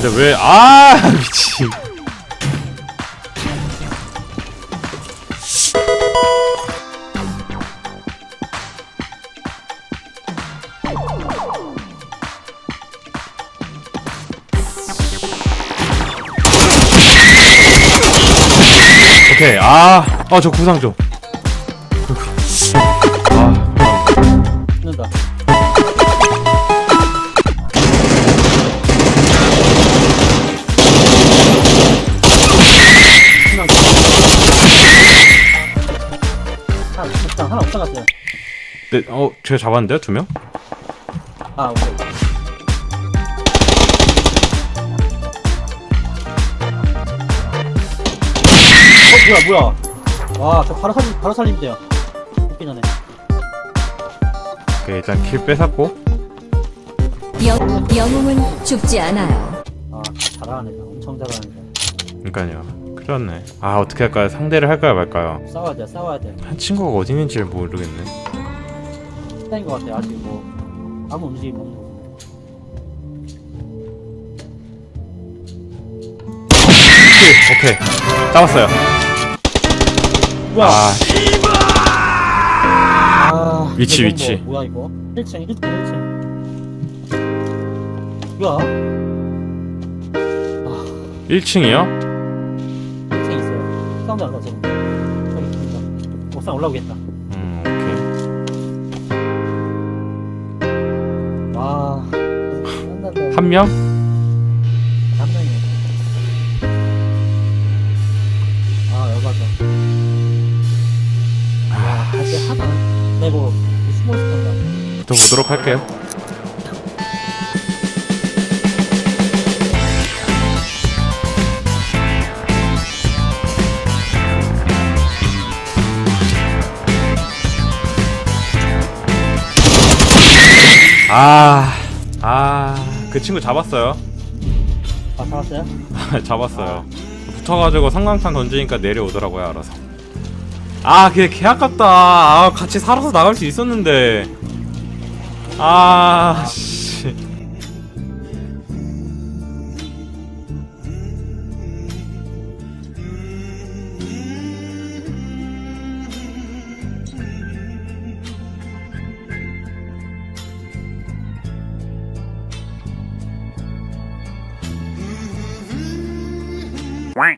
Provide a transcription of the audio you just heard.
근데 왜, 아, 미친. 오케이, 아, 어, 저 구상 좀. 하나 없다 하나 없다 갔어요. 네, 어, 제가 잡았는데요, 두 명? 아 오케이. 어 뭐야 뭐야. 와 저 바로 살림 바로 살림 돼요. 먹기 전에. 오케이, 일단 킬 뺏었고. 영, 영웅은 죽지 않아요. 아 잘하네 엄청 잘하네. 그니까요. 그렇네. 아, 어떻게 할까요? 상대를 할까요, 말까요? 싸워야 돼 싸워야 돼. 한 친구가 어디 있는지 모르겠네. 시간인 것 같아 아직 뭐 아무 움직임 없는 거. 오케이, 오케이. 잡았어요. 아, 아, 위치, 이건 위치. 뭐, 뭐야 이거? 1층 1층 1층 뭐야? 1층이요? 1층 있어요 사운드 안 나죠? 저기 있습니다 옥상 올라오겠다 음, 오케이. 와 한 명? 한 명이네 아 열받아 아 하나 내고 건가 붙어보도록 할게요. 아, 아, 그 친구 잡았어요. 아 잡았어요? 잡았어요. 붙어가지고 성광탄 던지니까 내려오더라고요, 알아서. 아, 그게 개 아깝다. 아, 같이 살아서 나갈 수 있었는데. 아, 씨.